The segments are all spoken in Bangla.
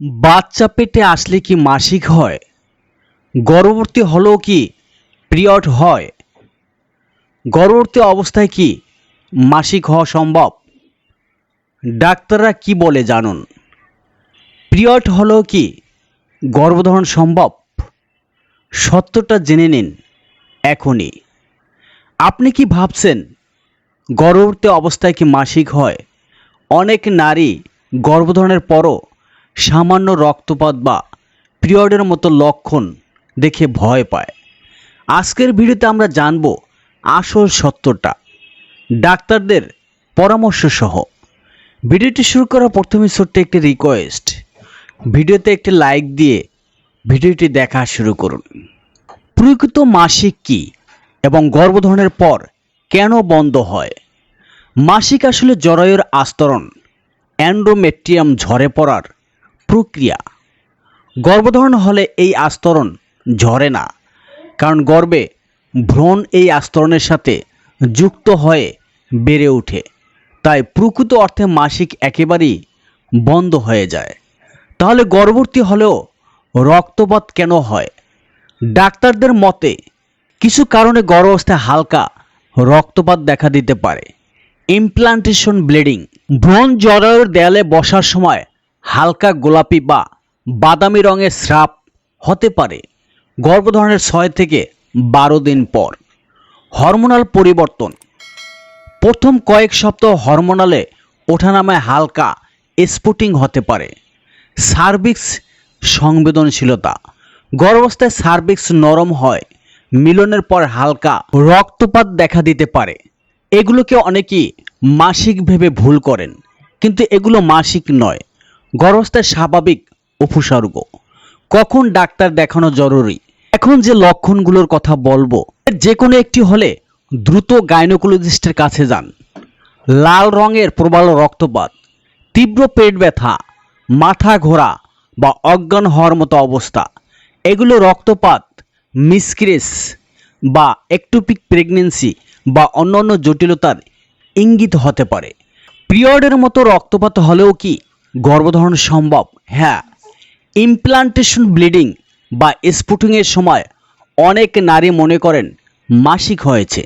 বাচ্চা পেটে আসলে কি মাসিক হয়? গর্ভবর্তী হলেও কি পিরিয়ড হয়? গর্ভবর্তী অবস্থায় কি মাসিক হওয়া সম্ভব? ডাক্তাররা কি বলে জানুন? পিরিয়ড হলেও কি গর্ভধারণ সম্ভব? সত্যটা জেনে নিন এখনই। আপনি কি ভাবছেন গর্ভবতী অবস্থায় কি মাসিক হয়? অনেক নারী গর্ভধারণের পরও সামান্য রক্তপাত বা পিরিয়ডের মতো লক্ষণ দেখে ভয় পায়। আজকের ভিডিওতে আমরা জানব আসল সত্যটা। ডাক্তারদের পরামর্শ সহ ভিডিওটি শুরু করার প্রথমে ছোট্ট একটি রিকোয়েস্ট ভিডিওতে একটি লাইক দিয়ে ভিডিওটি দেখা শুরু করুন। প্রকৃত মাসিক কি এবং গর্ভধারণের পর কেন বন্ধ হয়? মাসিক আসলে জরায়ুর আস্তরণ অ্যান্ড্রোমেট্রিয়াম ঝরে পড়ার প্রক্রিয়া। গর্ভধারণ হলে এই আস্তরণ ঝরে না, কারণ গর্বে ভ্রূণ এই আস্তরণের সাথে যুক্ত হয়ে বেড়ে ওঠে। তাই প্রকৃত অর্থে মাসিক একেবারেই বন্ধ হয়ে যায়। তাহলে গর্ভবতী হলেও রক্তপাত কেন হয়? ডাক্তারদের মতে কিছু কারণে গর্ভাবস্থায় হালকা রক্তপাত দেখা দিতে পারে। ইমপ্লান্টেশন ব্লিডিং ভ্রূণ জরায়ুর দেয়ালে বসার সময় হালকা গোলাপি বা বাদামি রঙের স্রাব হতে পারে। গর্ভধারণের ছয় থেকে বারো দিন পর। হরমোনাল পরিবর্তন। প্রথম কয়েক সপ্তাহ হরমোনালে ওঠানামায় হালকা স্পুটিং হতে পারে। সার্ভিক্স সংবেদনশীলতা। গর্ভাবস্থায় সার্ভিক্স নরম হয়, মিলনের পর হালকা রক্তপাত দেখা দিতে পারে। এগুলোকে অনেকেই মাসিক ভেবে ভুল করেন, কিন্তু এগুলো মাসিক নয়। গর্ভাবস্থায় স্বাভাবিক উপসর্গ। কখন ডাক্তার দেখানো জরুরি? এখন যে লক্ষণগুলোর কথা বলব যে কোনো একটি হলে দ্রুত গাইনোকোলজিস্টের কাছে যান। লাল রঙের প্রবল রক্তপাত, তীব্র পেট ব্যথা, মাথা ঘোরা বা অজ্ঞান হওয়ার মতো অবস্থা। এগুলো রক্তপাত, মিসক্রেস বা একটুপিক প্রেগনেন্সি বা অন্যান্য জটিলতার ইঙ্গিত হতে পারে। পিরিয়ডের মতো রক্তপাত হলেও কি গর্ভধারণ সম্ভব। হ্যাঁ ইমপ্লান্টেশন ব্লিডিং বা স্পুটিংয়ের সময় অনেক নারী মনে করেন মাসিক হয়েছে,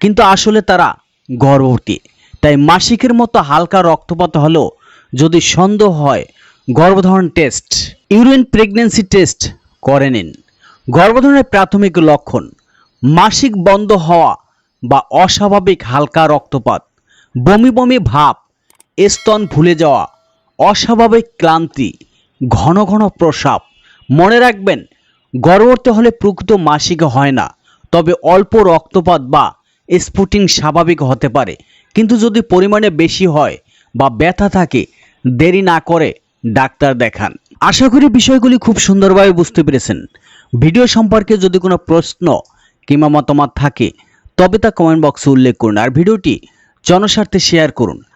কিন্তু আসলে তারা গর্ভবতী। তাই মাসিকের মতো হালকা রক্তপাত হলেও যদি সন্দেহ হয়, গর্ভধারণ টেস্ট ইউরিন প্রেগন্যান্সি টেস্ট করে নিন। গর্ভধারণের প্রাথমিক লক্ষণ, মাসিক বন্ধ হওয়া বা অস্বাভাবিক হালকা রক্তপাত, বমি বমি ভাব, স্তন ভুলে যাওয়া অস্বাভাবিক ক্লান্তি, ঘন ঘন প্রসাব। মনে রাখবেন, গর্ভবতী হলে প্রকৃত মাসিক হয় না, তবে অল্প রক্তপাত বা স্পুটিং স্বাভাবিক হতে পারে। কিন্তু যদি পরিমাণে বেশি হয় বা ব্যথা থাকে, দেরি না করে ডাক্তার দেখান। আশা করি বিষয়গুলি খুব সুন্দরভাবে বুঝতে পেরেছেন। ভিডিও সম্পর্কে যদি কোনো প্রশ্ন কিংবা মতামত থাকে, তবে তা কমেন্ট বক্সে উল্লেখ করুন। আর ভিডিওটি জনস্বার্থে শেয়ার করুন।